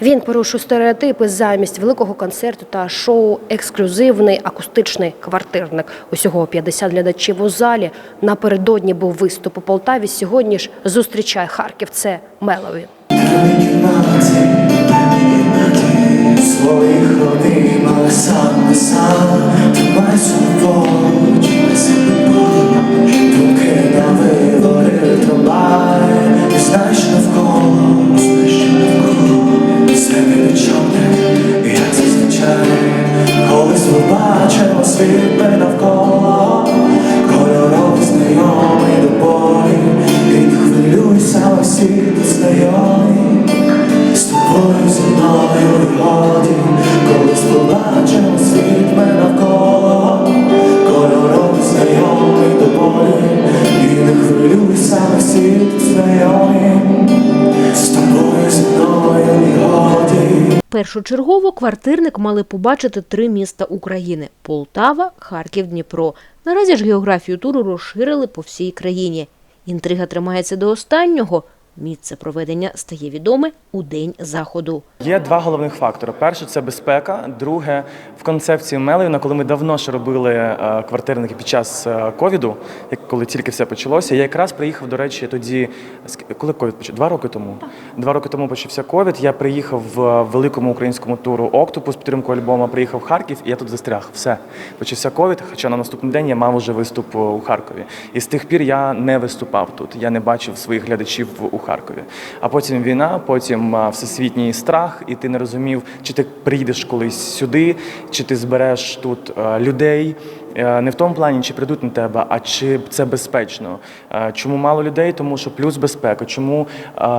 Він порушив стереотипи замість великого концерту та шоу Ексклюзивний акустичний квартирник. Усього 50 глядачів у залі. Напередодні був виступ у Полтаві. Сьогодні ж зустрічає Харків. Це Мелові. своїх родинах been of course. Першочергово квартирник мали побачити три міста України: Полтава, Харків, Дніпро. Наразі ж географію туру розширили по всій країні. Інтрига тримається до останнього. Місце проведення стає відоме у день заходу. Є два головних фактори. Перше це безпека. Друге, в концепції Мелевіна, коли ми давно ще робили е, квартирники під час е, ковіду, коли тільки все почалося. Я якраз приїхав, до речі, тоді коли ковід почав? Два роки тому. Два роки тому почався ковід. Я приїхав в великому українському туру Октопус підтримку альбома. Приїхав в Харків, і я тут застряг. Все почався ковід. Хоча на наступний день я мав уже виступ е, у Харкові. І з тих пір я не виступав тут. Я не бачив своїх глядачів у Харкові. А потім війна, потім всесвітній страх, і ти не розумів, чи ти приїдеш колись сюди, чи ти збереш тут е, людей. Е, Не в тому плані, чи прийдуть на тебе, а чи це безпечно. Е, Чому мало людей? Тому що плюс безпека. Чому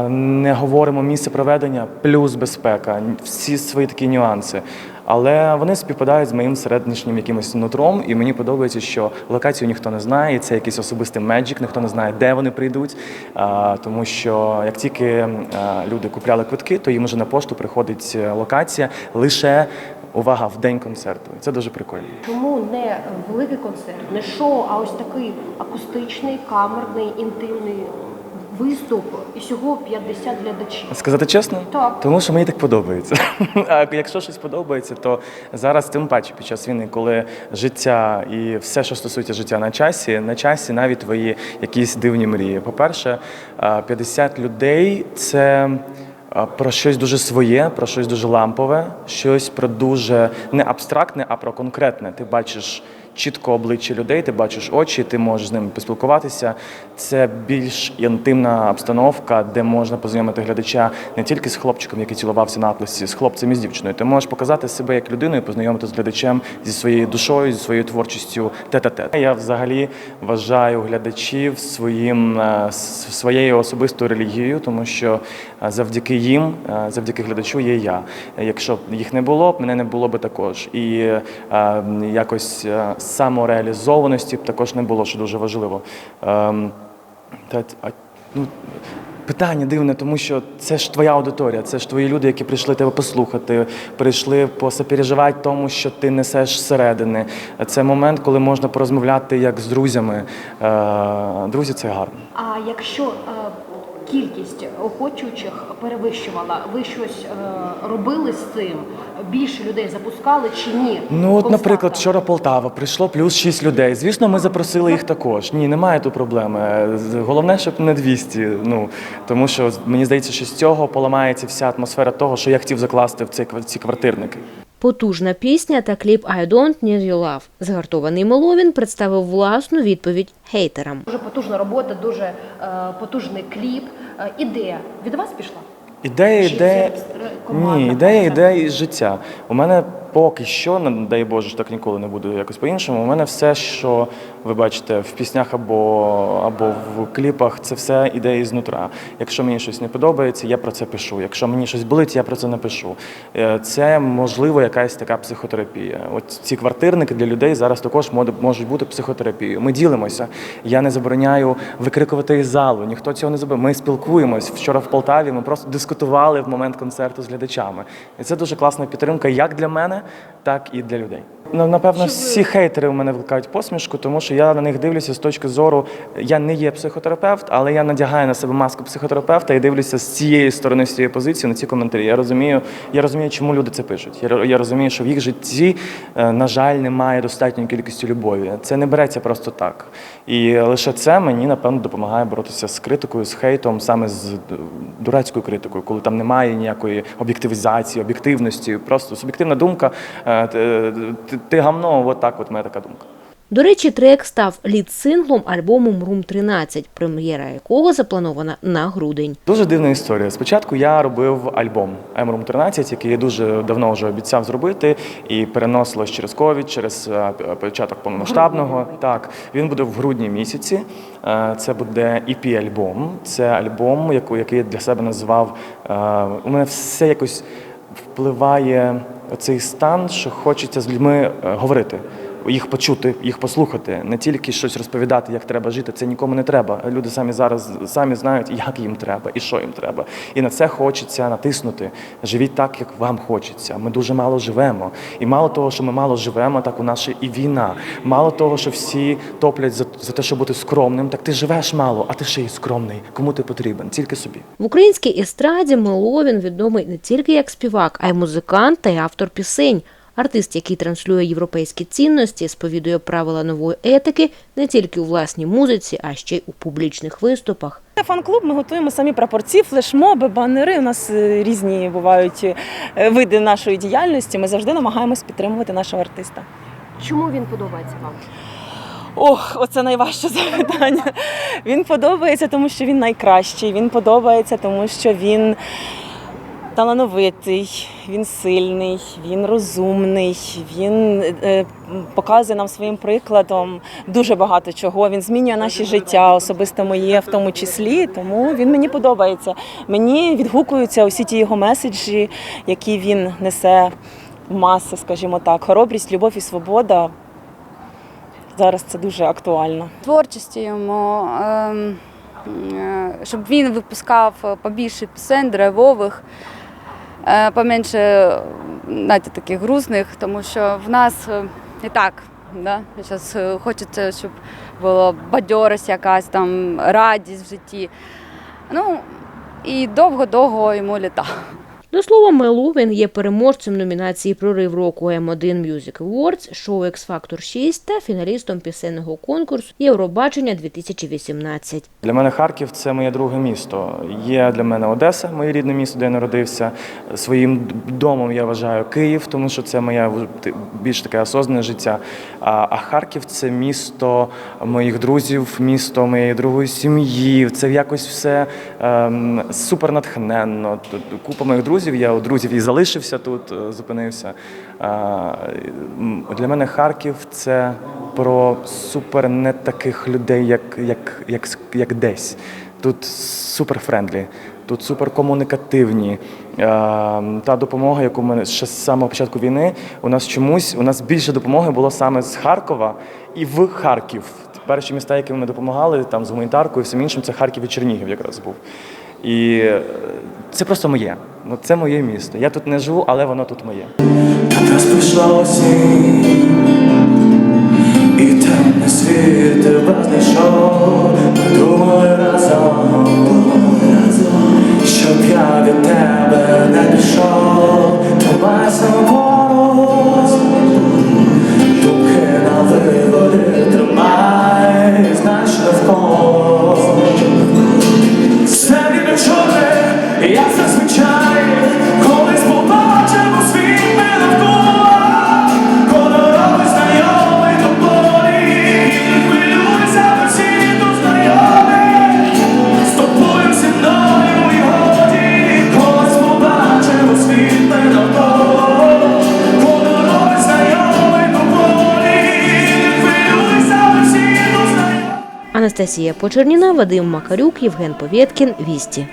не говоримо місце проведення, плюс безпека. Всі свої такі нюанси. Але вони співпадають з моїм середнішнім якимось нутром, і мені подобається, що локацію ніхто не знає, це якийсь особистий меджик, ніхто не знає, де вони прийдуть. Тому що як тільки люди купляли квитки, то їм вже на пошту приходить е, локація лише увага в день концерту. Це дуже прикольно. Чому не великий концерт, не шоу, а ось такий акустичний, камерний, інтимний виступ і всього 50 глядачів. Сказати чесно? Так. Тому що мені так подобається. А якщо щось подобається, то зараз тим паче під час війни, коли життя і все, що стосується життя на часі, на часі навіть твої якісь дивні мрії. По-перше, а, 50 людей це. Про щось дуже своє, про щось дуже лампове, щось про дуже не абстрактне, а про конкретне. Ти бачиш чітко обличчя людей, ти бачиш очі, ти можеш з ними поспілкуватися. Це більш інтимна обстановка, де можна познайомити глядача не тільки з хлопчиком, який цілувався на атласі, з хлопцем і з дівчиною. Ти можеш показати себе як людину і познайомити з глядачем зі своєю душою, зі своєю творчістю тет-а-тет. Я взагалі вважаю глядачів своїм е, своєю особистою релігією, тому що е, завдяки їм, е, завдяки глядачу є я. Якщо б їх не було б, мене не було б також. І якось самореалізованості також не було, що дуже важливо. Ем, та, а, ну, Питання дивне, тому що це ж твоя аудиторія, це ж твої люди, які прийшли тебе послухати, прийшли посопереживати тому, що ти несеш зсередини. Це момент, коли можна порозмовляти як з друзями. Е, Друзі, це гарно. А якщо е, кількість охочуючих перевищувала, ви щось е, робили з цим? Більше людей запускали чи ні? Ну, от, наприклад, вчора Полтава прийшло плюс 6 людей. Звісно, ми запросили їх також. Ні, немає тут проблеми. Головне, щоб не 200. Ну тому що мені здається, що з цього поламається вся атмосфера того, що я хотів закласти в цей ква- ці квартирники. Потужна пісня та кліп «I don't need your love». Згартований Меловін представив власну відповідь хейтерам. Дуже потужна робота, дуже е, потужний кліп. Е, ідея від вас пішла? Ідея Чи командна Ні, ідея йде із життя. У мене поки що, не дай Боже, так ніколи не буде якось по-іншому. У мене все, що ви бачите в піснях або, або в кліпах, це все іде із нутра. Якщо мені щось не подобається, я про це пишу. Якщо мені щось болить, я про це напишу. Е, Це можливо якась така психотерапія. От ці квартирники для людей зараз також можуть бути психотерапією. Ми ділимося. Я не забороняю викрикувати із залу. Ніхто цього не забороняє. Ми спілкуємось. Вчора в Полтаві ми просто дискутували в момент концерту з глядачами. І це дуже класна підтримка як для мене, так і для людей. Ну, напевно, всі хейтери у мене викликають посмішку, тому що я на них дивлюся з точки зору. Я не є психотерапевт, але я надягаю на себе маску психотерапевта і дивлюся з цієї сторони, з цієї позиції на ці коментарі. Я розумію, я розумію, чому люди це пишуть. Я, я розумію, що в їх житті, е, на жаль, немає достатньої кількості любові. Це не береться просто так. І лише це мені напевно допомагає боротися з критикою, з хейтом, саме з дурацькою критикою, коли там немає ніякої об'єктивізації, об'єктивності, просто суб'єктивна думка. Е, Ти, гамно, от так, от моя така думка. До речі, трек став лід-синглом альбому Мрум 13, прем'єра якого запланована на грудень. Дуже дивна історія. Спочатку я робив альбом Емрум 13, який я дуже давно вже обіцяв зробити, і переносилось через ковід, через е, початок повномасштабного. Так, він буде в грудні місяці. Е, Це буде ep альбом Це альбом, який я для себе назвав. е, У мене все якось впливає цей стан, що хочеться з людьми е, говорити. Їх почути, їх послухати, не тільки щось розповідати, як треба жити. Це нікому не треба. Люди самі зараз самі знають, як їм треба і що їм треба. І на це хочеться натиснути. Живіть так, як вам хочеться. Ми дуже мало живемо. І мало того, що ми мало живемо, так у нас ще і війна. Мало того, що всі топлять за, за те, щоб бути скромним, так ти живеш мало, а ти ще й скромний. Кому ти потрібен? Тільки собі. В українській естраді Меловін відомий не тільки як співак, а й музикант та й автор пісень. Артист, який транслює європейські цінності, сповідує правила нової етики не тільки у власній музиці, а ще й у публічних виступах. Це фан-клуб, ми готуємо самі прапорці, флешмоби, банери. У нас е, різні бувають е, види нашої діяльності. Ми завжди намагаємось підтримувати нашого артиста. Чому він подобається вам? Ох, оце найважче запитання. Він подобається, тому що він найкращий. Він подобається, тому що він талановитий, він сильний, він розумний, він е, показує нам своїм прикладом дуже багато чого. Він змінює наші життя, особисто моє в тому числі. Тому він мені подобається. Мені відгукуються усі ті його меседжі, які він несе в маси, скажімо так. Хоробрість, любов і свобода. Зараз це дуже актуально. творчості йому, ем, е, щоб він випускав побільше пісень драйвових, поменше знаєте, таких грустних, тому що в нас е, і так. Да? Зараз хочеться, щоб була бадьорость якась там, радість в житті. Ну, і довго-довго йому літа. До слова, Меловін є переможцем номінації Прорив року М1 Music Awards, шоу X Factor 6 та фіналістом пісенного конкурсу Євробачення 2018. Для мене Харків це моє друге місто. Є для мене Одеса, моє рідне місто, де я народився. Своїм домом я вважаю Київ, тому що це моє більш таке осознане життя. А, Харків це місто моїх друзів, місто моєї другої сім'ї. Це якось все ем, супер натхненно. Купа моїх друзів. Я у друзів і залишився тут, е, зупинився. Для мене Харків це про супер не таких людей, як, як, як, як десь. Тут супер френдлі, тут супер комунікативні. Е, Та допомога, яку ми ще з самого початку війни, у нас чомусь у нас більше допомоги було саме з Харкова і в Харків. Перші міста, які ми допомагали там з гуманітаркою і всім іншим, це Харків і Чернігів якраз був. І е, це просто моє. Ну, це моє місто. Я тут не живу, але воно тут моє. Раз прийшла осінь Анастасія Почерніна, Вадим Макарюк, Євген Повєткін, Вісті.